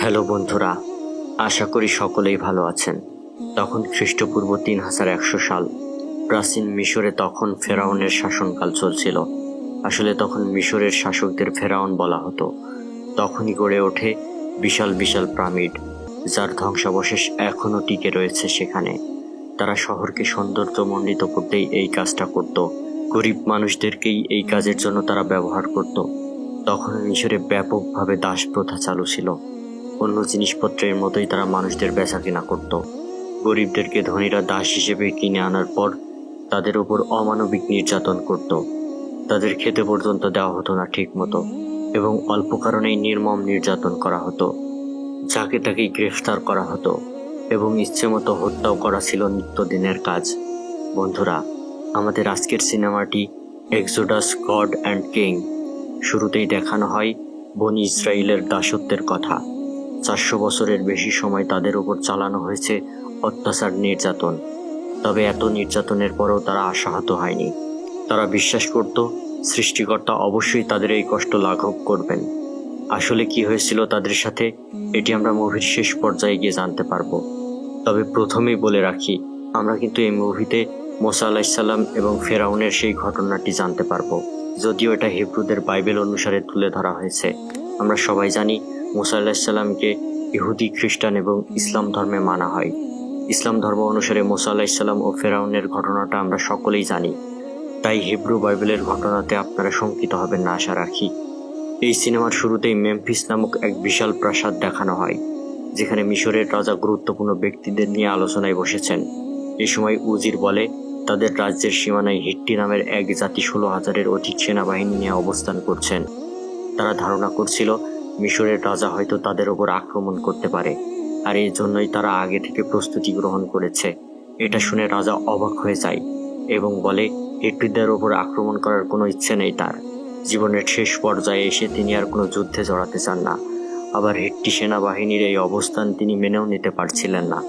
Hello বন্ধুরা, আশা করি সকলেই ভালো আছেন। তখন খ্রিস্টপূর্ব তিন হাজার একশো সাল, প্রাচীন মিশরে তখন ফেরাউনের শাসনকাল চলছিল। আসলে তখন মিশরের শাসকদের ফেরাউন বলা হতো। তখনই গড়ে ওঠে বিশাল বিশাল প্রামিড, যার ধ্বংসাবশেষ এখনও টিকে রয়েছে সেখানে। তারা শহরকে সৌন্দর্যমণ্ডিত করতেই এই কাজটা করত। গরিব মানুষদেরকেই এই কাজের জন্য তারা ব্যবহার করত। তখন মিশরে ব্যাপকভাবে দাস প্রথা চালু ছিল। অন্য জিনিসপত্রের মতোই তারা মানুষদের বেচা কেনা করত। গরিবদেরকে ধনীরা দাস হিসেবে কিনে আনার পর তাদের উপর অমানবিক নির্যাতন করত। তাদের খেতে পর্যন্ত দেওয়া হতো না ঠিক মতো এবং অল্প কারণেই নির্মম নির্যাতন করা হতো। যাকে তাকেই গ্রেফতার করা হতো এবং ইচ্ছে মতো হত্যাও করা ছিল নিত্যদিনের কাজ। বন্ধুরা, আমাদের আজকের সিনেমাটি এক্সোডাস গড অ্যান্ড কিং। শুরুতেই দেখানো হয় বনি ইসরায়েলের দাসত্বের কথা। চারশো বছরের বেশি সময় তাদের উপর চালানো হয়েছে অত্যাচার নির্যাতন। তবে এত নির্যাতনের পরেও তারা আশাহত হয়নি। তারা বিশ্বাস করত, সৃষ্টিকর্তা অবশ্যই তাদের এই কষ্ট লাঘব করবেন। আসলে কি হয়েছিল তাদের সাথে, এটি আমরা মুভির শেষ পর্যায়ে গিয়ে জানতে পারব। তবে প্রথমেই বলে রাখি, আমরা কিন্তু এই মুভিতে মোসা আলাইসাল্লাম এবং ফেরাউনের সেই ঘটনাটি জানতে পারব। যদিও এটা হিব্রুদের বাইবেল অনুসারে তুলে ধরা হয়েছে। আমরা সবাই জানি মুসা আলাহিসাল্লামকে ইহুদি, খ্রিস্টান এবং ইসলাম ধর্মে মানা হয়। ইসলাম ধর্ম অনুসারে মুসা আলাহিসাল্লাম ও ফেরাউনের ঘটনাটা আমরা সকলেই জানি। তাই হিব্রু বাইবেলের ঘটনাতে আপনারা শঙ্কিত হবেন না, আশা রাখি। এই সিনেমার শুরুতেই মেমফিস নামক এক বিশাল প্রাসাদ দেখানো হয়, যেখানে মিশরের রাজা গুরুত্বপূর্ণ ব্যক্তিদের নিয়ে আলোচনায় বসেছেন। এ সময় উজির বলে, তাদের রাজ্যের সীমানায় হিট্টি নামের এক জাতি ষোলো হাজারের অধিক সেনাবাহিনী নিয়ে অবস্থান করছেন। তারা ধারণা করছিল মিশরের রাজা হয়তো তাদের ওপর আক্রমণ করতে পারে, আর এই জন্যই তারা আগে থেকে প্রস্তুতি গ্রহণ করেছে। এটা শুনে রাজা অবাক হয়ে যায় এবং বলে হিট্টিদের ওপর আক্রমণ করার কোনো ইচ্ছে নেই তার। জীবনের শেষ পর্যায়ে এসে তিনি আর কোনো যুদ্ধে জড়াতে চান না। আবার হিট্টি সেনাবাহিনীর এই অবস্থান তিনি মেনেও নিতে পারছিলেন না,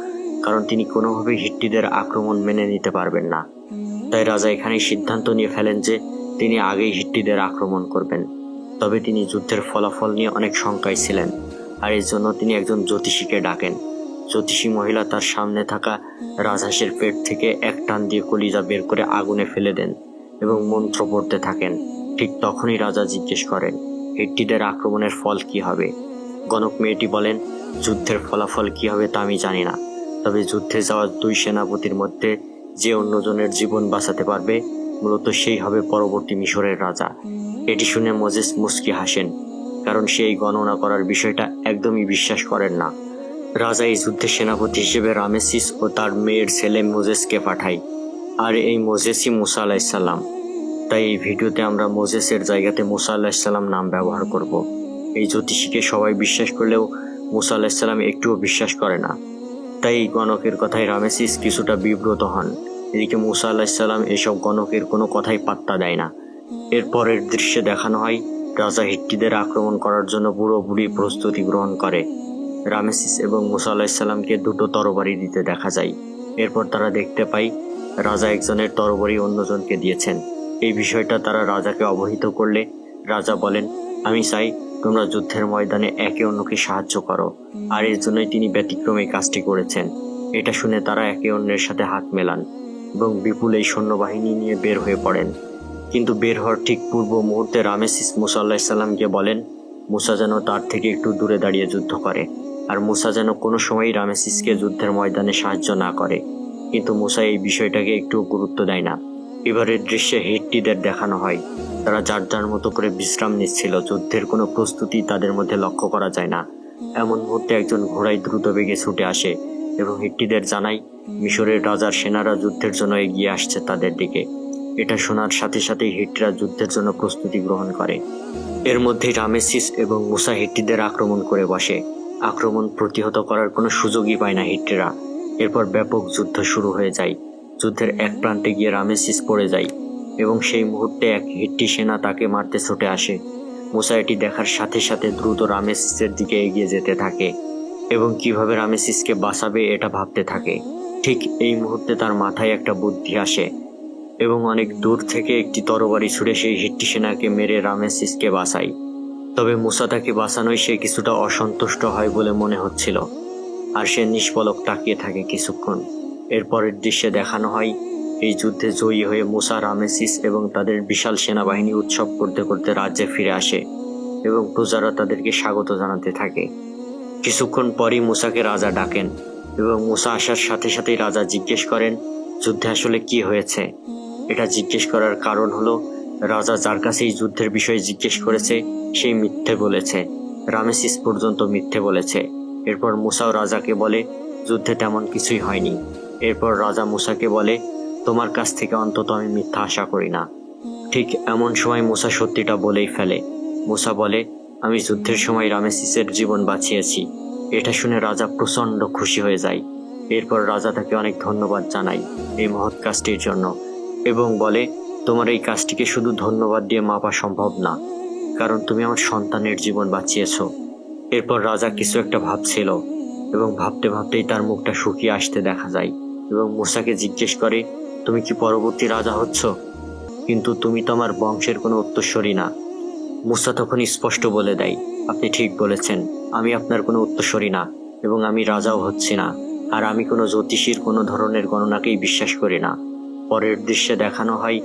কারণ তিনি কোনোভাবেই হিট্টিদের আক্রমণ মেনে নিতে পারবেন না। তাই রাজা এখানেই সিদ্ধান্ত নিয়ে ফেলেন যে তিনি আগেই হিট্টিদের আক্রমণ করবেন। তবে তিনি যুদ্ধের ফলাফল নিয়ে অনেক শঙ্কায় ছিলেন, আর এর জন্য তিনি একজন জ্যোতিষীকে ডাকেন। জ্যোতিষী মহিলা তার সামনে থাকা রাজহাঁসের পেট থেকে এক টান দিয়ে কলিজা বের করে আগুনে ফেলে দেন এবং মন্ত্র পড়তে থাকেন। ঠিক তখনই রাজা জিজ্ঞেস করেন, হিট্টিদের আক্রমণের ফল কি হবে? গণক মেয়েটি বলেন, যুদ্ধের ফলাফল কি হবে তা আমি জানি না। তবে যুদ্ধে যাওয়া দুই সেনাপতির মধ্যে যে অন্যজনের জীবন বাঁচাতে পারবে, মূলত সেই হবে পরবর্তী মিশরের রাজা। এটি শুনে মোজেস মুস্কি হাসেন, কারণ সে এই গণনা করার বিষয়টা একদমই বিশ্বাস করেন না। রাজা এই যুদ্ধের সেনাপতি হিসেবে রামেসিস ও তার মেয়ের ছেলে মোজেসকে পাঠায়, আর এই মোজেসই মুসা আলাইসাল্লাম তাই এই ভিডিওতে আমরা মোজেসের জায়গাতে মুসা আলাহিসাল্লাম নাম ব্যবহার করব। এই জ্যোতিষীকে সবাই বিশ্বাস করলেও মুসা আলাহিসাল্লাম একটুও বিশ্বাস করে না। তাই এই গণকের কথায় রামেসিস কিছুটা বিব্রত হন। এদিকে মুসা আলাহিসাল্লাম এসব গণকের কোনো কথাই পাত্তা দেয় না। এর পরের দৃশ্যে দেখানো হয়, রাজা হিট্টিদের আক্রমণ করার জন্য পুরোপুরি প্রস্তুতি গ্রহণ করে। রামেসিস এবং মুসা আলাহিসাল্লামকে দুটো তরবারি দিতে দেখা যায়। এরপর তারা দেখতে পাই রাজা একজনের তরবারি অন্যজনকে দিয়েছেন। এই বিষয়টা তারা রাজাকে অবহিত করলে, রাজা বলেন, আমি চাই তোমরা যুদ্ধের ময়দানে একে অন্যকে সাহায্য করো, আর এর জন্যই তিনি ব্যতিক্রমে কাজটি করেছেন। এটা শুনে তারা একে অন্যের সাথে হাত মেলান এবং বিপুল এই সৈন্যবাহিনী নিয়ে বের হয়ে পড়েন। কিন্তু বের হওয়ার ঠিক পূর্ব মুহূর্তে রামেসিস মুসা আল্লাহ সাল্লামকে বলেন, মুসা যেন তার থেকে একটু দূরে দাঁড়িয়ে যুদ্ধ করে। আর মুসা যেন কোনো সময়ই রামেসিসকে যুদ্ধের ময়দানে সাহায্য না করে। কিন্তু মুসা এই বিষয়টাকে একটু গুরুত্ব দেয় না। এবারের দৃশ্যে হিট্টিদের দেখানো হয়। তারা যার যার মতো করে বিশ্রাম নিচ্ছিল। যুদ্ধের কোনো প্রস্তুতি তাদের মধ্যে লক্ষ্য করা যায় না। এমন মুহূর্তে একজন ঘোড়ায় দ্রুত বেগে ছুটে আসে এবং হিট্টিদের জানায়, মিশরের রাজার সেনারা যুদ্ধের জন্য এগিয়ে আসছে তাদের দিকে। এটা শোনার সাথে সাথে হিটরা যুদ্ধের জন্য প্রস্তুতি গ্রহণ করে। এর মধ্যে রামেসিস এবং মুসা হিট্টিদের আক্রমণ করে বসে। আক্রমণ প্রতিহত করার কোনো সুযোগই পায় না হিট্টিরা। এরপর ব্যাপক যুদ্ধ শুরু হয়ে যায়। যুদ্ধের এক প্রান্তে গিয়ে রামেসিস পড়ে যায় এবং সেই মুহূর্তে এক হিট্টি সেনা তাকে মারতে ছুটে আসে। মুসা এটি দেখার সাথে সাথে দ্রুত রামেসিসের দিকে এগিয়ে যেতে থাকে এবং কীভাবে রামেসিসকে বাঁচাবে এটা ভাবতে থাকে। ঠিক এই মুহূর্তে তার মাথায় একটা বুদ্ধি আসে। এবং অনেক দূর থেকে একটি তরবারি ছুড়ে সেই হিট্টি সেনাকে মেরে রামেসিসকে বাঁচায়। তবে মুসা তাকে বাঁচানোয় সে কিছুটা অসন্তুষ্ট হয় বলে মনে হচ্ছিল। আর সে নিষ্পলক তাকিয়ে থাকে কিছুক্ষণ। এরপরের দৃশ্যে দেখানো হয়, এই যুদ্ধে জয়ী হয়ে মুসা, রামেসিস এবং তাদের বিশাল সেনাবাহিনী উৎসব করতে করতে রাজ্যে ফিরে আসে এবং প্রজারা তাদেরকে স্বাগত জানাতে থাকে। কিছুক্ষণ পরই মুসাকে রাজা ডাকেন এবং মুসা আসার সাথে সাথেই রাজা জিজ্ঞেস করেন, যুদ্ধে আসলে কি হয়েছে? এটা জিজ্ঞেস করার কারণ হলো, রাজা যার কাছে এই যুদ্ধের বিষয়ে জিজ্ঞেস করেছে সেই মিথ্যে বলেছে। রামেসিস পর্যন্ত মিথ্যে বলেছে। এরপর মুসাও রাজাকে বলে, যুদ্ধে তেমন কিছুই হয়নি। এরপর রাজা মুসাকে বলে, তোমার কাছ থেকে অন্তত আমি মিথ্যা আশা করি না। ঠিক এমন সময় মুসা সত্যিটা বলেই ফেলে। মুসা বলে, আমি যুদ্ধের সময় রামেসিসের জীবন বাঁচিয়েছি। এটা শুনে রাজা প্রচণ্ড খুশি হয়ে যায়। এরপর রাজা তাকে অনেক ধন্যবাদ জানায় এই মহৎ কাজটির জন্য। এবং বলে, তোমার এই কাজটিকে শুধু ধন্যবাদ দিয়ে মাপা সম্ভব না, কারণ তুমি আমার সন্তানের জীবন বাঁচিয়েছ এরপর রাজা কিছু একটা ভাবছিল এবং ভাবতে ভাবতেই তার মুখটা শুকিয়ে আসতে দেখা যায় এবং মুসাকে জিজ্ঞেস করে, তুমি কি পরবর্তী রাজা হচ্ছ? কিন্তু তুমি তো আমার বংশের কোনো উত্তরস্বরী না মুসা তখন স্পষ্ট বলে দেয়, আপনি ঠিক বলেছেন, আমি আপনার কোনো উত্তরস্বরী না এবং আমি রাজাও হচ্ছি না, আর আমি কোনো জ্যোতিষীর কোনো ধরনের গণনাকেই বিশ্বাস করি না। পরের দৃশ্যে দেখানো হয়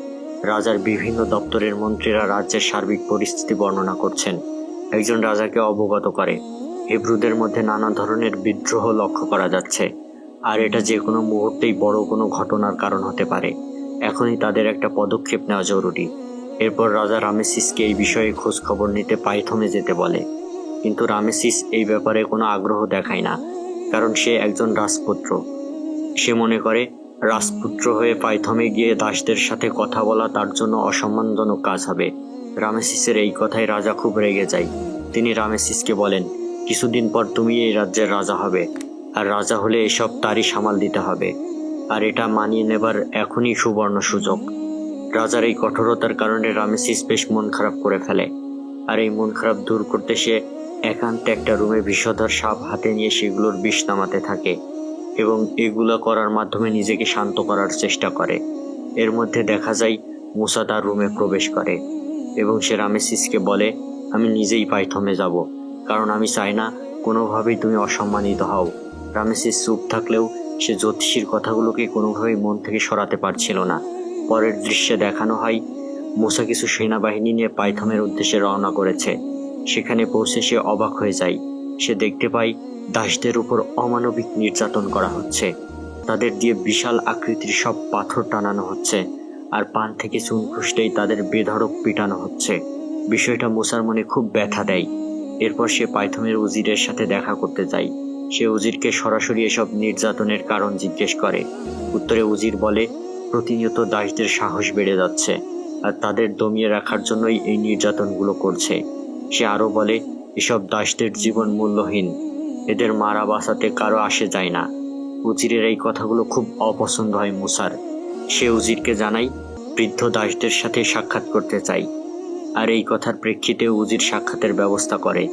রাজার বিভিন্ন দপ্তরের মন্ত্রীরা রাজ্যের সার্বিক পরিস্থিতি বর্ণনা করছেন। একজন রাজাকে অবগত করে। হিব্রুদের মধ্যে নানা ধরনের বিদ্রোহ লক্ষ্য করা যাচ্ছে। আর এটা যে কোনো মুহূর্তেই বড় কোনো ঘটনার কারণ হতে পারে। এখনই তাদের একটা পদক্ষেপ নেওয়া জরুরি। এরপর রাজা রামেসিসকে এই বিষয়ে খোঁজ খবর নিতে পাইথমে যেতে বলে। কিন্তু রামেসিস এই ব্যাপারে কোনো আগ্রহ দেখায় না, কারণ সে একজন রাজপুত্র। সে মনে করে রাজপুত্র হয়ে পাইথমে গিয়ে দাসদের সাথে কথা বলা তার জন্য অসম্মানজনক কাজ হবে। রামেসিসের এই কথায় রাজা খুব রেগে যায়। তিনি রামেসিসকে বলেন, কিছুদিন পর তুমি এই রাজ্যের রাজা হবে, আর রাজা হলে এসব তারই সামাল দিতে হবে, আর এটা মানিয়ে নেবার এখনই সুবর্ণ সুযোগ। রাজার এই কঠোরতার কারণে রামেসিস বেশ মন খারাপ করে ফেলে, আর এই মন খারাপ দূর করতে সে একান্তে একটা রুমে বিষধর সাপ হাতে নিয়ে সেগুলোর বিষ নামাতে থাকে। এবং এগুলো করার মাধ্যমে নিজেকে শান্ত করার চেষ্টা করে। এর মধ্যে দেখা যায়, মুসা তার রুমে প্রবেশ করে এবং সে রামেসিসকে বলে, আমি নিজেই পাইথমে যাব, কারণ আমি চাই না কোনোভাবেই তুমি অসম্মানিত হও। রামেসিস চুপ থাকলেও সে জ্যোতিষীর কথাগুলোকে কোনোভাবেই মন থেকে সরাতে পারছিল না। পরের দৃশ্যে দেখানো হয়, মুসা কিছু সেনাবাহিনী নিয়ে পাইথমের উদ্দেশ্যে রওনা করেছে। সেখানে পৌঁছে সে অবাক হয়ে যায়। সে দেখতে পায় দাসদের উপর অমানবিক নির্যাতন করা হচ্ছে। তাদের দিয়ে বিশাল আকৃতির সব পাথর টানানো হচ্ছে আর পান থেকে চুন খুঁজতেই তাদের বেধড়ক পিটানো হচ্ছে। বিষয়টা মুসার মনে খুব ব্যথা দেয়। এরপর সে পাইথমের উজিরের সাথে দেখা করতে যায়। সে উজিরকে সরাসরি এসব নির্যাতনের কারণ জিজ্ঞেস করে। উত্তরে উজির বলে, প্রতিনিয়ত দাসদের সাহস বেড়ে যাচ্ছে আর তাদের দমিয়ে রাখার জন্যই এই নির্যাতনগুলো করছে। সে আরও বলে, এসব দাসদের জীবন মূল্যহীন। এদের মারা বাঁচাতে কারও আসে যায় না। উজিরের এই কথাগুলো খুব অপছন্দ হয় মুসার। সে উজিরকে জানাই, বৃদ্ধ দাসদের সাথে সাক্ষাৎ করতে চাই। আর এই কথার প্রেক্ষিতে উজির সাক্ষাতের ব্যবস্থা করে।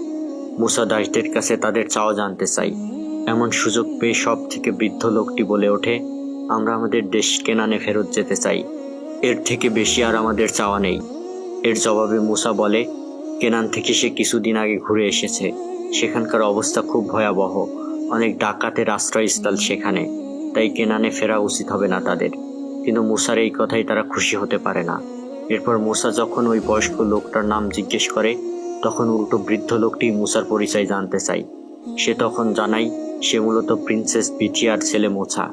মুসা দাসদের কাছে তাদের চাওয়া জানতে চাই। এমন সুযোগ পেয়ে সব থেকে বৃদ্ধ লোকটি বলে ওঠে, আমরা আমাদের দেশ কেনানে ফেরত যেতে চাই। এর থেকে বেশি আর আমাদের চাওয়া নেই। এর জবাবে মুসা বলে, কেনান থেকে সে কিছুদিন আগে ঘুরে এসেছে। সেখানকার অবস্থা খুব ভয়াবহ। অনেক ডাকাতের আশ্রয়স্থল সেখানে। তাই কেনানে ফেরা উচিত হবে না তাদের। কিন্তু মুসার এই কথাই তারা খুশি হতে পারে না। এরপর মুসা যখন ওই বয়স্ক লোকটার নাম জিজ্ঞেস করে, তখন উল্টো বৃদ্ধ লোকটি মুসার পরিচয় জানতে চায়। সে তখন জানাই সে মূলত প্রিন্সেস বিথিয়ার ছেলে মোছা।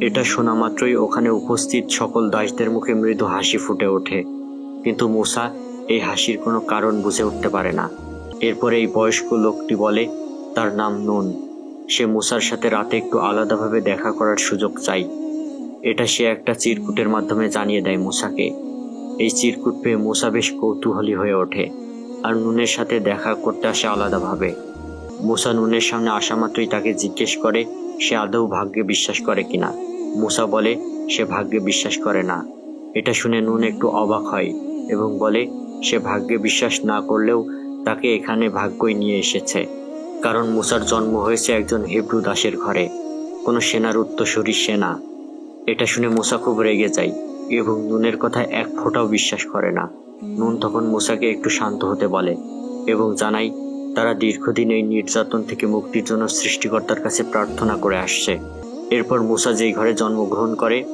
এটা শোনা মাত্রই ওখানে উপস্থিত সকল দাসদের মুখে মৃদু হাসি ফুটে ওঠে। কিন্তু মুসা এই হাসির কোনো কারণ বুঝে উঠতে পারে না। এরপরে এই বয়স্ক লোকটি বলে, তার নাম নুন। সে মুসার সাথে রাতে একটু আলাদাভাবে দেখা করার সুযোগ চাই। এটা সে একটা চিরকুটের মাধ্যমে জানিয়ে দেয় মুসাকে। এই চিরকুট পেয়ে মুসা বেশ কৌতূহলী হয়ে ওঠে, আর নুনের সাথে দেখা করতে আসে আলাদাভাবে। মুসা নুনের সামনে আসা মাত্রই তাকে জিজ্ঞেস করে, সে আদৌ ভাগ্যে বিশ্বাস করে কিনা? মুসা বলে, সে ভাগ্যে বিশ্বাস করে না। এটা শুনে নুন একটু অবাক হয় এবং বলে, সে ভাগ্যে বিশ্বাস না করলেও তাকে এখানে ভাগ্যই নিয়ে এসেছে। কারণ মুসার জন্ম হয়েছে একজন হেব্রু দাসের ঘরে। কোনো সেনার উত্তরসূরি সেনা। এটা শুনে মুসা খুব রেগে যায় এবং নুনের কথা এক ফোঁটাও বিশ্বাস করে না। নুন তখন মুসাকে একটু শান্ত হতে বলে এবং জানাই তারা দীর্ঘদিন এই নির্যাতন থেকে মুক্তির জন্য সৃষ্টিকর্তার কাছে প্রার্থনা করে আসছে। এরপর মুসা যেই ঘরে জন্মগ্রহণ করে,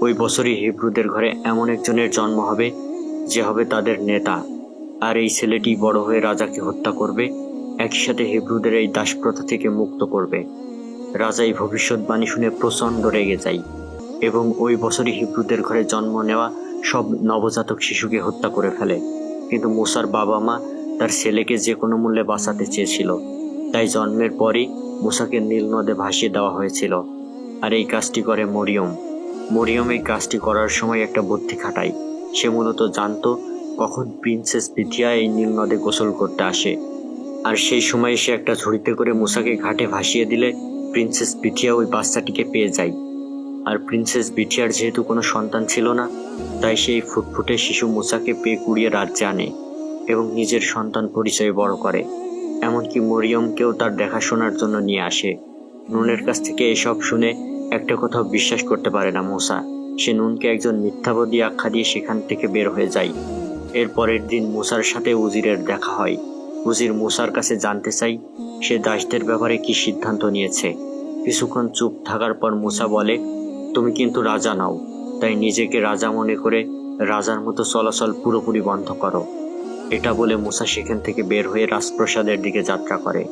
ওই বছরই হিব্রুদের ঘরে এমন একজনের জন্ম হবে যে হবে তাদের নেতা। আর এই ছেলেটি বড় হয়ে রাজাকে হত্যা করবে, একই সাথে হিব্রুদের এই দাসপ্রথা থেকে মুক্ত করবে। রাজা এই ভবিষ্যৎবাণী শুনে প্রচণ্ড রেগে যায় এবং ওই বছরই হিব্রুদের ঘরে জন্ম নেওয়া সব নবজাতক শিশুকে হত্যা করে ফেলে। কিন্তু মুসার বাবা মা তার ছেলেকে যে কোনো মূল্যে বাঁচাতে চেয়েছিল। তাই জন্মের পরই মুসাকে নীল নদে ভাসিয়ে দেওয়া হয়েছিল। আর এই কাজটি করে মরিয়ম। মরিয়ম এই কাজটি করার সময় একটা বুদ্ধি খাটায়। সে মূলত জানতো কখন প্রিন্সেস বিথিয়া এই নীল নদে গোসল করতে আসে, আর সেই সময় সে একটা ঝুড়িতে করে মুসাকে ঘাটে ভাসিয়ে দিলে প্রিন্সেস বিথিয়া ওই বাচ্চাটিকে পেয়ে যায়। আর প্রিন্সেস বিথিয়ার যেহেতু কোনো সন্তান ছিল না, তাই সেই ফুটফুটে শিশু মুসাকে পেয়ে কুড়িয়ে রাজ্যে আনে এবং নিজের সন্তান পরিচয় বড় করে। এমনকি মরিয়মকেও তার দেখাশোনার জন্য নিয়ে আসে। নুনের কাছ থেকে এসব শুনে একটা কোথাও বিশ্বাস করতে পারে না মুসা। সে নুনকে একজন মিথ্যাবাদী আখ্যা দিয়ে সেখান থেকে বের হয়ে যায়। এর পরের দিন মুসার সাথে উজিরের দেখা হয়। উজির মুসার কাছে জানতে চাই, সে দাসদের ব্যাপারে কি সিদ্ধান্ত নিয়েছে। কিছুক্ষণ চুপ থাকার পর মুসা বলে, তুমি কিন্তু রাজা নাও, তাই নিজেকে রাজা মনে করে রাজার মতো চলাচল পুরোপুরি বন্ধ করো। এটা বলে মুসা সেখান থেকে বের হয়ে রাজপ্রসাদের দিকে যাত্রা করে।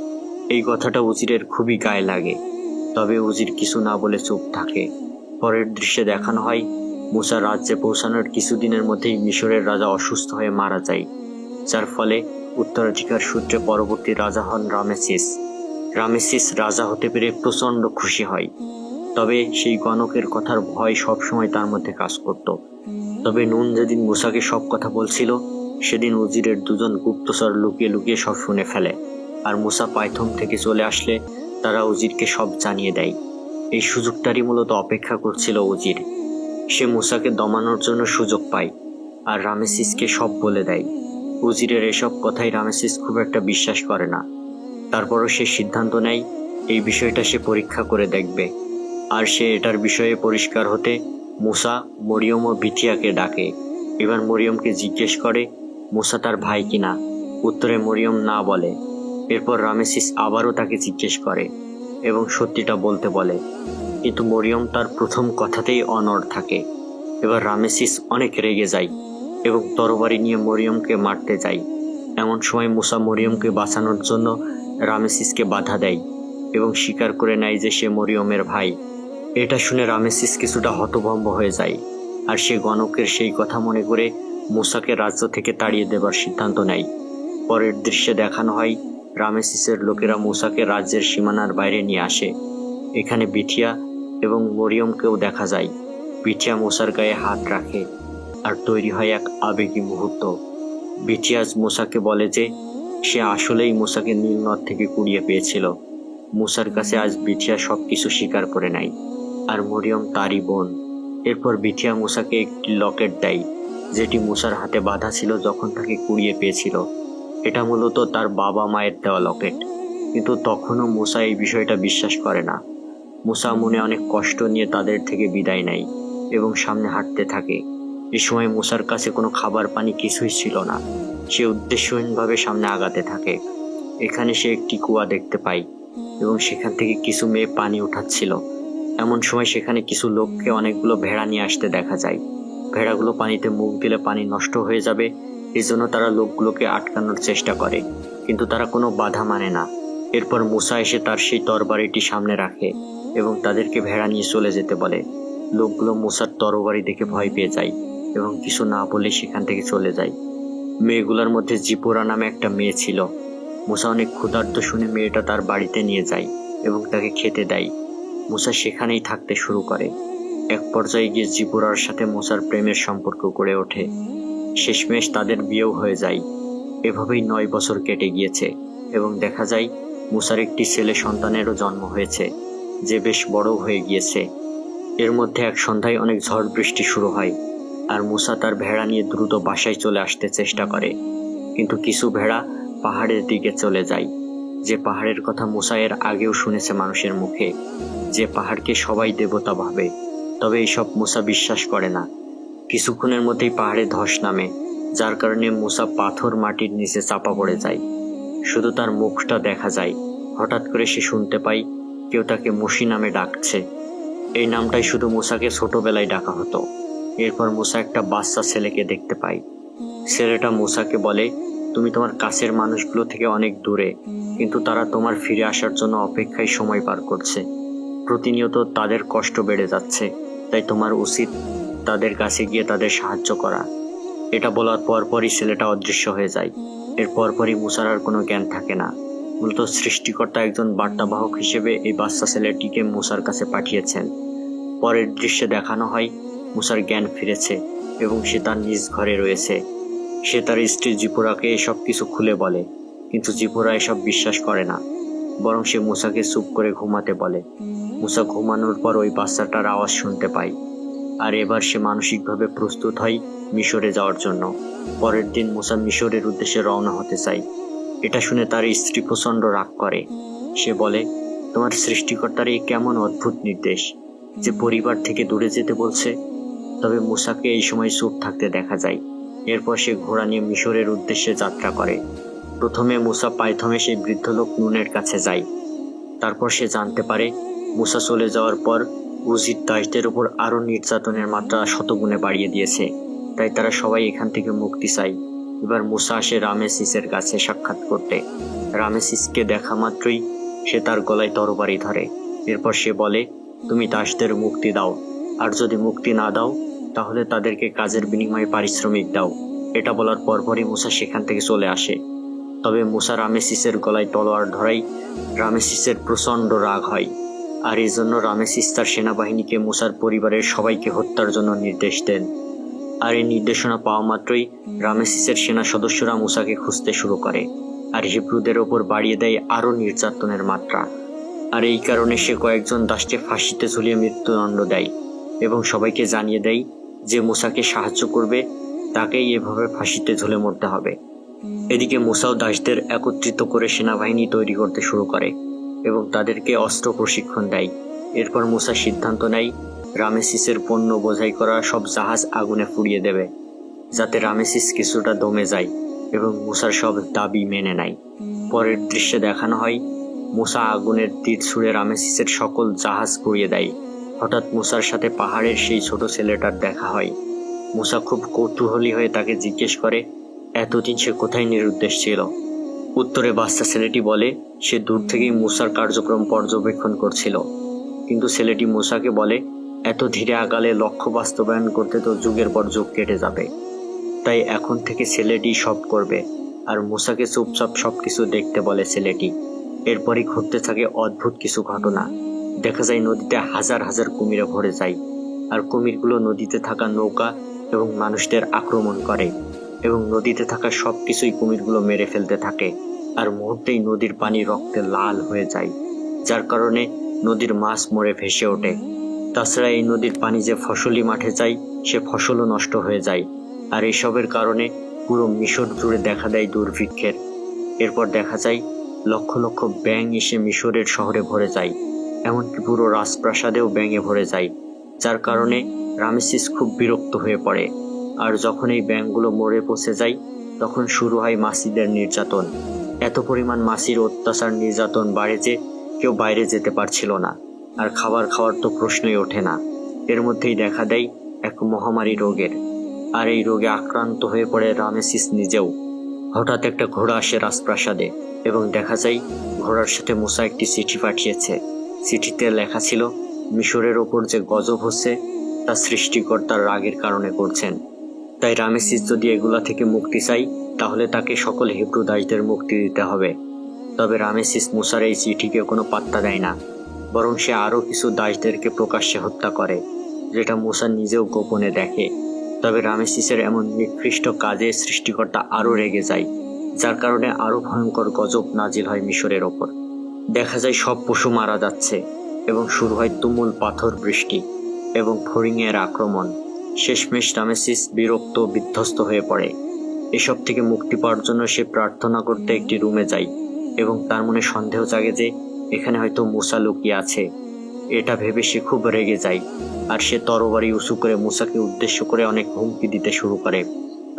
এই কথাটা উজিরের খুবই গায়ে লাগে। তবে উজির কিছু না বলে চুপ থাকে। পরের দৃশ্যে দেখানো হয় মুসা রাজ্যে পৌঁছানোর কিছুদিনের মধ্যেই মিশরের রাজা অসুস্থ হয়ে মারা যায়, যার ফলে উত্তরাধিকার সূত্রে পরবর্তী রাজা হন রামেসিস রামেসিস রাজা হতে পেরে প্রচণ্ড খুশি হয়। তবে সেই গণকের কথার ভয় সবসময় তার মধ্যে কাজ করত। তবে নুন যেদিন মুসাকে সব কথা বলছিল, সেদিন উজিরের দুজন গুপ্তচর লুকিয়ে লুকিয়ে সব শুনে ফেলে। আর মুসা পাইথম থেকে চলে আসলে তারা উজিরকে সব জানিয়ে দেয়। এই সুযোগটারই মূলত অপেক্ষা করছিল উজির। সে মুসাকে দমানোর জন্য সুযোগ পায় আর রামেসিসকে সব বলে দেয়। উজিরের এসব কথাই রামেসিস খুব একটা বিশ্বাস করে না। তারপরও সে সিদ্ধান্ত নেয়, এই বিষয়টা সে পরীক্ষা করে দেখবে। আর সে এটার বিষয়ে পরিষ্কার হতে মুসা মরিয়ম ও বিথিয়াকে ডাকে। এবার মরিয়মকে জিজ্ঞেস করে, মুসা তার ভাই কিনা উত্তরে মরিয়ম না বলে। এরপর রামেসিস আবারও তাকে জিজ্ঞেস করে এবং সত্যিটা বলতে বলে। কিন্তু মরিয়ম তার প্রথম কথাতেই অনড় থাকে। এবার রামেসিস অনেক রেগে যায় এবং তরবারি নিয়ে মরিয়মকে মারতে যায়। এমন সময় মুসা মরিয়মকে বাঁচানোর জন্য রামেসিসকে বাধা দেয় এবং স্বীকার করে নেয় যে সে মরিয়মের ভাই। এটা শুনে রামেসিস কিছুটা হতভম্ব হয়ে যায় আর সে গণকের সেই কথা মনে করে মুসাকে রাজ্য থেকে তাড়িয়ে দেবার সিদ্ধান্ত নেয়। পরের দৃশ্যে দেখানো হয় রামেসিসের লোকেরা মুসাকে রাজ্যের সীমানার বাইরে নিয়ে আসে। এখানে বিথিয়া এবং মরিয়মকেও দেখা যায়। বিটিয়া মুসার গায়ে হাত রাখে আর তৈরি হয় এক আবেগী মুহূর্ত। বিথিয়াজ মুসাকে বলে যে, সে আসলেই মুসাকে নীলনদ থেকে কুড়িয়ে পেয়েছিল। মুসার কাছে আজ বিটিয়া সব কিছু স্বীকার করে নেয় আর মরিয়ম তারই বোন। এরপর বিটিয়া মুসাকে একটি লকেট দেয়, যেটি মুসার হাতে বাঁধা ছিল যখন তাকে কুড়িয়ে পেয়েছিল। এটা মূলত তার বাবা মায়ের দেওয়া লকেট। কিন্তু তখনও মুসা এই বিষয়টা বিশ্বাস করে না। মুসা মনে অনেক কষ্ট নিয়ে তাদের থেকে বিদায় নেয় এবং সামনে হাঁটতে থাকে। এ সময় মুসার কাছে কোনো খাবার পানি কিছুই ছিল না। সে উদ্দেশ্যহীনভাবে সামনে আগাতে থাকে। এখানে সে একটি কুয়া দেখতে পায় এবং সেখান থেকে কিছু মেয়ে পানি উঠাচ্ছিল। এমন সময় সেখানে কিছু লোককে অনেকগুলো ভেড়া নিয়ে আসতে দেখা যায়। ভেড়াগুলো পানিতে মুখ দিলে পানি নষ্ট হয়ে যাবে এই জন্য তারা লোকগুলোকে আটকানোর চেষ্টা করে, কিন্তু তারা কোনো বাধা মানে না। এরপর মুসা এসে তার সেই তরবারিটি সামনে রাখে। এবং তাদেরকে ভেড়া নিয়ে চলে যেতে বলে। লোকগুলো মুসার তরবারি দেখে ভয় পেয়ে যায় এবং কিছু না বলে সেখান থেকে চলে যায়। মেয়েগুলোর মধ্যে জিপোরা নামে একটা মেয়ে ছিল। মুসা অনেক ক্ষুধার্ত শুনে মেয়েটা তার বাড়িতে নিয়ে যায় এবং তাকে খেতে দেয়। মুসা সেখানেই থাকতে শুরু করে। এক পর্যায়ে গিয়ে জিপুরার সাথে মুসার প্রেমের সম্পর্ক গড়ে ওঠে। শেষমেশ তাদের বিয়েও হয়ে যায়। এভাবেই নয় বছর কেটে গিয়েছে এবং দেখা যায়, মুসার একটি ছেলে সন্তানেরও জন্ম হয়েছে। যে বেশ বড় হয়ে গিয়েছে। এর মধ্যে এক সন্ধ্যায় অনেক ঝড় বৃষ্টি শুরু হয়, আর মুসা তার ভেড়া নিয়ে দ্রুত বাসায় চলে আসতে চেষ্টা করে। কিন্তু কিছু ভেড়া পাহাড়ের দিকে চলে যায়। যে পাহাড়ের কথা মুসা এর আগেও শুনেছে মানুষের মুখে, যে পাহাড়কে সবাই দেবতা ভাবে, তবে এইসব মুসা বিশ্বাস করে না। কিছুক্ষণের মধ্যেই পাহাড়ে ধস নামে, যার কারণে মুসা পাথর মাটির নিচে চাপা পড়ে যায়। শুধু তার মুখটা দেখা যায়, হঠাৎ করে সে শুনতে পায় কেউ তাকে মুশি নামে ডাকছে। এই নামটাই শুধু মুসাকে ছোটবেলায় ডাকা হতো। এরপর মুসা একটা বাচ্চা ছেলেকে দেখতে পাই। ছেলেটা মুসাকে বলে, তুমি তোমার কাছের মানুষগুলো থেকে অনেক দূরে, কিন্তু তারা তোমার ফিরে আসার জন্য অপেক্ষায় সময় পার করছে। প্রতিনিয়ত তাদের কষ্ট বেড়ে যাচ্ছে, তাই তোমার উচিত তাদের কাছে গিয়ে তাদের সাহায্য করা। এটা বলার পরপরই ছেলেটা অদৃশ্য হয়ে যায়। এর পরপরই মুসার আর কোনো জ্ঞান থাকে না। মূলত সৃষ্টিকর্তা একজন বার্তাবাহক হিসেবে এই বাচ্চা ছেলেটিকে মুসার কাছে পাঠিয়েছেন। পরের দৃশ্যে দেখানো হয়, মুসার জ্ঞান ফিরেছে এবং সে তার নিজ ঘরে রয়েছে। সে তার স্ত্রী জিপুরাকে এসব কিছু খুলে বলে, কিন্তু জিপুরা এসব বিশ্বাস করে না, বরং সে মুসাকে চুপ করে ঘুমাতে বলে। মুসা ঘুমানোর পর ওই বাচ্চাটার আওয়াজ শুনতে পায়, আর এবার সে মানসিকভাবে প্রস্তুত হয় মিশরে যাওয়ার জন্য। পরের দিন মুসা মিশরের উদ্দেশ্যে রওনা হতে চায়। এটা শুনে তার স্ত্রী প্রচণ্ড রাগ করে। সে বলে, তোমার সৃষ্টিকর্তার এই কেমন অদ্ভুত নির্দেশ যে পরিবার থেকে দূরে যেতে বলছে। তবে মুসাকে এই সময় চুপ থাকতে দেখা যায়। এরপর সে ঘোড়া নিয়ে মিশরের উদ্দেশ্যে যাত্রা করে। প্রথমে মুসা পাইথমে সেই বৃদ্ধ লোক নুনের কাছে যায়। তারপর সে জানতে পারে, মুসা চলে যাওয়ার পর উজির দাসদের উপর আরও নির্যাতনের মাত্রা শতগুণে বাড়িয়ে দিয়েছে। তাই তারা সবাই এখান থেকে মুক্তি চায়। এবার মুসা আসে রামেসিসের কাছে সাক্ষাৎ করতে। রামেসিসকে দেখা মাত্রই সে তার গলায় তরবারি ধরে। এরপর সে বলে, তুমি দাসদের মুক্তি দাও। আর যদি মুক্তি না দাও, তাহলে তাদেরকে কাজের বিনিময়ে পারিশ্রমিক দাও। এটা বলার পরপরই মুসা সেখান থেকে চলে আসে। তবে মুসা রামেসিসের গলায় তলোয়ার ধরাই রামেসিসের প্রচণ্ড রাগ হয়। আর এই জন্য রামেসিস তার সেনাবাহিনীকে মুসার পরিবারের সবাইকে হত্যার জন্য নির্দেশ দেন। আর এই নির্দেশনা পাওয়া মাত্রই রামেসিসের সেনা সদস্যরা মুসাকে খুঁজতে শুরু করে, আর হিব্রুদের ওপর বাড়িয়ে দেয় আরও নির্যাতনের মাত্রা। আর এই কারণে সে কয়েকজন দাসকে ফাঁসিতে ঝুলিয়ে মৃত্যুদণ্ড দেয় এবং সবাইকে জানিয়ে দেয় যে মুসাকে সাহায্য করবে, তাকেই এভাবে ফাঁসিতে ঝুলে মরতে হবে। এদিকে মুসাও দাসদের একত্রিত করে সেনাবাহিনী তৈরি করতে শুরু করে এবং তাদেরকে অস্ত্র প্রশিক্ষণ দেয়। এরপর মুসা সিদ্ধান্ত নেয় রামেসিসের পণ্য বোঝাই করা সব জাহাজ আগুনে পুড়িয়ে দেবে, যাতে রামেসিস কিছুটা দমে যায় এবং মুসার সব দাবি মেনে নেয়। পরের দৃশ্যে দেখানো হয়, মুসা আগুনের তীর ছুঁড়ে রামেসিসের সকল জাহাজ পুড়িয়ে দেয়। হঠাৎ মুসার সাথে পাহাড়ের সেই ছোট ছেলেটার দেখা হয়। মুসা খুব কৌতূহলী হয়ে তাকে জিজ্ঞেস করে, এতদিন সে কোথায় নিরুদ্দেশ ছিল? উত্তরে বাচ্চা ছেলেটি বলে, সে দূর থেকেই মুসার কার্যক্রম পর্যবেক্ষণ করছিল। কিন্তু ছেলেটি মুসাকে বলে এত ধীরে আগালে লক্ষ্য বাস্তবায়ন করতে তো যুগের পর যুগ কেটে যাবে। তাই এখন থেকে ছেলেটি সব করবে, আর মুসাকে চুপচাপ সব কিছু দেখতে বলে ছেলেটি। এরপরই ঘটতে থাকে অদ্ভুত কিছু ঘটনা। দেখা যায় নদীতে হাজার হাজার কুমিরে ভরে যায়, আর কুমিরগুলো নদীতে থাকা নৌকা এবং মানুষদের আক্রমণ করে, এবং নদীতে থাকা সব কিছুই কুমিরগুলো মেরে ফেলতে থাকে, আর মুহূর্তেই নদীর পানি রক্তে লাল হয়ে যায়, যার কারণে নদীর মাছ মরে ভেসে ওঠে। তাছাড়া এই নদীর পানি যে ফসলি মাঠে যায়, সে ফসলও নষ্ট হয়ে যায়। আর এসবের কারণে পুরো মিশর জুড়ে দেখা দেয় দুর্ভিক্ষের। এরপর দেখা যায়, লক্ষ লক্ষ ব্যাঙ এসে মিশরের শহরে ভরে যায়। এমনকি পুরো রাজপ্রাসাদেও ব্যাঙে ভরে যায়। যার কারণে রামেসিস খুব বিরক্ত হয়ে পড়ে। আর যখন এই ব্যাঙগুলো মরে পচে যায়, তখন শুরু হয় মাসিদের নির্যাতন। এত পরিমাণ মাসির অত্যাচার নির্যাতন বাড়ে যে কেউ বাইরে যেতে পারছিল না। আর খাবার খাওয়ার তো প্রশ্নই ওঠে না। এর মধ্যেই দেখা দেয় এক মহামারী রোগের। আর এই রোগে আক্রান্ত হয়ে পড়ে রামেসিস নিজেও। হঠাৎ একটা ঘোড়া আসে রাজপ্রাসাদে এবং দেখা যায় ঘোড়ার সাথে মুসা একটি চিঠি পাঠিয়েছে। চিঠিতে লেখা ছিল, মিশরের ওপর যে গজব হচ্ছে, তা সৃষ্টিকর্তার রাগের কারণে করছেন। তাই রামেসিস যদি এগুলা থেকে মুক্তি চাই তাহলে তাকে সকল হিব্রু দাসদের মুক্তি দিতে হবে। তবে রামেসিস মুসার এই চিঠিকে কোনো পাত্তা দেয় না। বরং সে আরও কিছু দাসদেরকে প্রকাশ্যে হত্যা করে, যেটা মুসা নিজেও গোপনে দেখে। তবে রামেসিসের এমন নিকৃষ্ট কাজে সৃষ্টিকর্তা আরও রেগে যায়, যার কারণে আরও ভয়ঙ্কর গজব নাজিল হয় মিশরের ওপর। দেখা যায় সব পশু মারা যাচ্ছে এবং শুরু হয় তুমুল পাথর বৃষ্টি এবং ফড়িংয়ের আক্রমণ। শেষমেশ রামেসিস বিরক্ত বিধ্বস্ত হয়ে পড়ে। এসব থেকে মুক্তি পাওয়ার জন্য সে প্রার্থনা করতে একটি রুমে যায় এবং তার মনে সন্দেহ জাগে যে এখানে হয়তো মুসা লুকিয়ে আছে। এটা ভেবে সে খুব রেগে যায় আর সে তরবারি উঁচু করে মুসাকে উদ্দেশ্য করে অনেক হুমকি দিতে শুরু করে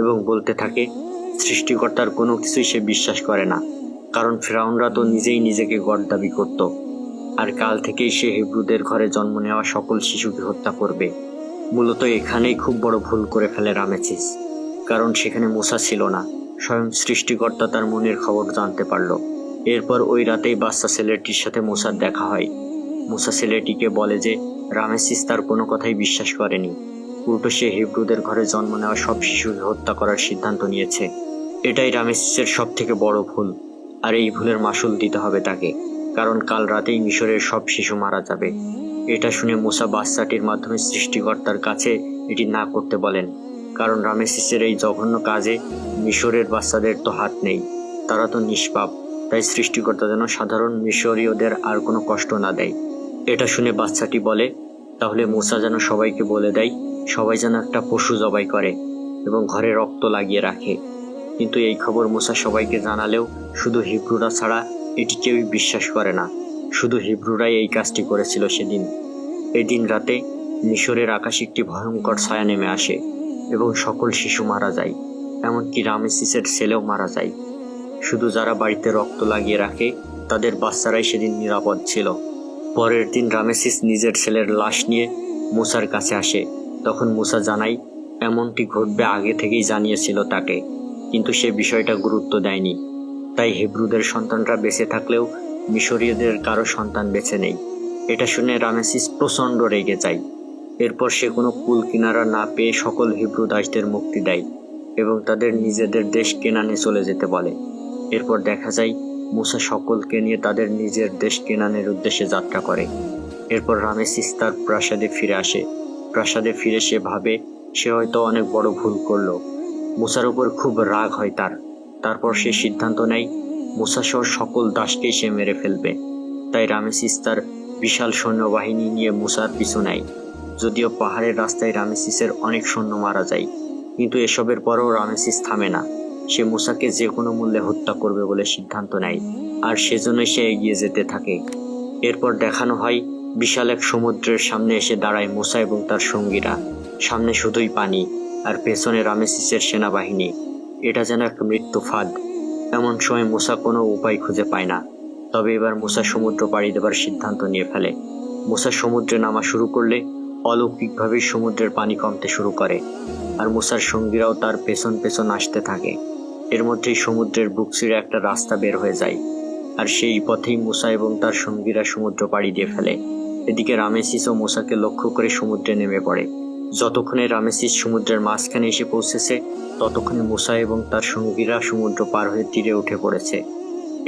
এবং বলতে থাকে, সৃষ্টিকর্তার কোনো কিছুই সে বিশ্বাস করে না, কারণ ফেরাউনরা তো নিজেই নিজেকে গড দাবি করত। আর কাল থেকেই সে হিব্রুদের ঘরে জন্ম নেওয়া সকল শিশুকে হত্যা করবে। মূলত এখানেই খুব বড় ভুল করে ফেলে রামেচিস কারণ সেখানে মুসা ছিল না, স্বয়ং সৃষ্টিকর্তা তার মনের খবর জানতে পারল। এরপর ওই রাতেই বাচ্চা ছেলেটির সাথে মুসার দেখা হয়। মুসা ছেলেটিকে বলে যে, রামেসিস তার কোনো কথাই বিশ্বাস করেনি। উল্টো সে হিব্রুদের ঘরে জন্ম নেওয়া সব শিশুকে হত্যা করার সিদ্ধান্ত নিয়েছে। এটাই রামেসিসের সব থেকে বড় ভুল। আর এই ভুলের মাসুল দিতে হবে তাকে, কারণ কাল রাতেই মিশরের সব শিশু মারা যাবে এটা শুনে মুসা বাচ্চাটির মাধ্যমে সৃষ্টিকর্তার কাছে এটি না করতে বলেন, কারণ রামেসিসের এই জঘন্য কাজে মিশরের বাচ্চাদের তো হাত নেই। তারা তো নিষ্পাপ। তাই সৃষ্টিকর্তা যেন সাধারণ মিশরীয়দের আর কোনো কষ্ট না দেয়। এটা শুনে বাচ্চাটি বলে, তাহলে মুসা যেন সবাইকে বলে দেয়, সবাই যেন একটা পশু জবাই করে এবং ঘরে রক্ত লাগিয়ে রাখে। কিন্তু এই খবর মুসা সবাইকে জানালেও শুধু হিব্রুরা ছাড়া এটি কেউই বিশ্বাস করে না। শুধু হিব্রুরাই এই কাজটি করেছিল সেদিন। এই দিন রাতে মিশরের আকাশে একটি ভয়ঙ্কর ছায়া নেমে আসে এবং সকল শিশু মারা যায়, এমনকি রামেসিসের ছেলেও মারা যায়। শুধু যারা বাড়িতে রক্ত লাগিয়ে রাখে, তাদের বাচ্চারাই সেদিন নিরাপদ ছিল। পরের দিন রামেসিস নিজের ছেলের লাশ নিয়ে মুসার কাছে আসে। তখন মুসা জানাই এমনটি ঘটবে আগে থেকেই জানিয়েছিল তাকে। কিন্তু সে বিষয়টা গুরুত্ব দেয়নি। তাই হিব্রুদের সন্তানরা বেঁচে থাকলেও মিশরীয়দের কারও সন্তান বেছে নেই। এটা শুনে রামেসিস প্রচণ্ড রেগে যায়। এরপর সে কোনো কুল কিনারা না পেয়ে সকল হিব্রু দাসদের মুক্তি দেয় এবং তাদের নিজেদের দেশ কেনানে চলে যেতে বলে। এরপর দেখা যায়, মুসা সকলকে নিয়ে তাদের নিজের দেশ কেনানের উদ্দেশ্যে যাত্রা করে। এরপর রামেসিস তার প্রাসাদে ফিরে আসে। প্রাসাদে ফিরে সে ভাবে, সে হয়তো অনেক বড় ভুল করল। মুসার উপর খুব রাগ হয় তার। তারপর সে সিদ্ধান্ত নেয়, মুসা সহ সকল দাসকেই সে মেরে ফেলবে। তাই রামেসিস তার বিশাল সৈন্যবাহিনী নিয়ে মুসার পিছু নেয়। যদিও পাহাড়ের রাস্তায় রামেসিসের অনেক সৈন্য মারা যায়, কিন্তু এসবের পরেও রামেসিস থামে না। সে মুসাকে যে কোনো মূল্যে হত্যা করবে বলে সিদ্ধান্ত নেয়, আর সেজন্যই সে এগিয়ে যেতে থাকে। এরপর দেখানো হয়, বিশাল এক সমুদ্রের সামনে এসে দাঁড়ায় মুসা এবং তার সঙ্গীরা। সামনে শুধুই পানি, আর পেছনে রামেসিসের সেনাবাহিনী। এটা যেন এক মৃত্যু ফাঁদ। এমন সময় মুসা কোনো উপায় খুঁজে পায় না। তবে এবার মুসা সমুদ্র পাড়ি দেবার সিদ্ধান্ত নিয়ে ফেলে। মুসা সমুদ্রে নামা শুরু করলে অলৌকিকভাবেই সমুদ্রের পানি কমতে শুরু করে, আর মুসার সঙ্গীরাও তার পেছন পেছন আসতে থাকে। এর মধ্যেই সমুদ্রের বুক একটা রাস্তা বের হয়ে যায়, আর সেই পথেই মুসা এবং তার সঙ্গীরা সমুদ্র পাড়ি দিয়ে ফেলে। এদিকে রামেসিস ও মুসাকে লক্ষ্য করে সমুদ্রে নেমে পড়ে। যতক্ষণে রামেসিস সমুদ্রের মাঝখানে এসে পৌঁছেছে, ততক্ষণে মুসা এবং তার সঙ্গীরা সমুদ্র পার হয়ে তীরে উঠে পড়েছে।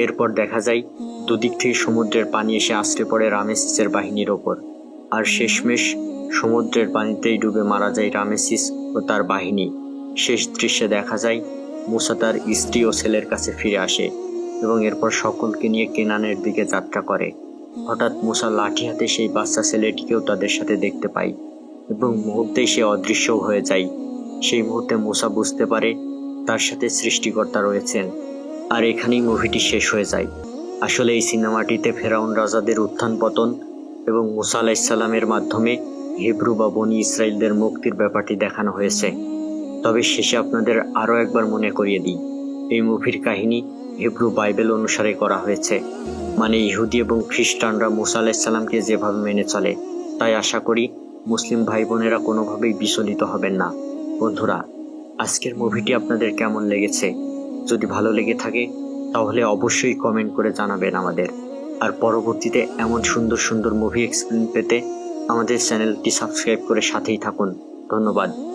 এরপর দেখা যায়, দুদিক থেকে সমুদ্রের পানি এসে আশ্রে পড়ে রামেসিসের বাহিনীর ওপর। আর শেষমেশ সমুদ্রের পানিতেই ডুবে মারা যায় রামেসিস ও তার বাহিনী। শেষ দৃশ্যে দেখা যায় মুসা তার স্ত্রী ও ছেলের কাছে ফিরে আসে এবং এরপর সকলকে নিয়ে কেনানের দিকে যাত্রা করে। হঠাৎ মুসা লাঠি হাতে সেই বাচ্চা ছেলেটিকেও তাদের সাথে দেখতে পায় এবং মুহূর্তেই সে অদৃশ্য হয়ে যায়। সেই মুহূর্তে মুসা বুঝতে পারে তার সাথে সৃষ্টিকর্তা রয়েছেন আর এখানেই মুভিটি শেষ হয়ে যায়। আসলে এই সিনেমাটিতে ফেরাউন রাজাদের উত্থান পতন এবং মুসা আলাইসাল্লামের মাধ্যমে হিব্রু বা বনি ইসরায়েলদের মুক্তির ব্যাপারটি দেখানো হয়েছে। তবে শেষে আপনাদের আরও একবার মনে করিয়ে দিই। এই মুভির কাহিনী হিব্রু বাইবেল অনুসারে করা হয়েছে। মানে ইহুদি এবং খ্রিস্টানরা মুসা আলাইসাল্লামকে যেভাবে মেনে চলে, তাই আশা করি মুসলিম ভাই বোনেরা কোনোভাবেই বিচলিত হবেন না। বন্ধুরা, আজকের মুভিটি আপনাদের কেমন লেগেছে? যদি ভালো লেগে থাকে, তাহলে অবশ্যই কমেন্ট করে জানাবেন আমাদের। আর পরবর্তীতে এমন সুন্দর সুন্দর মুভি এক্সপ্লেন পেতে আমাদের চ্যানেলটি সাবস্ক্রাইব করে সাথেই থাকুন। ধন্যবাদ।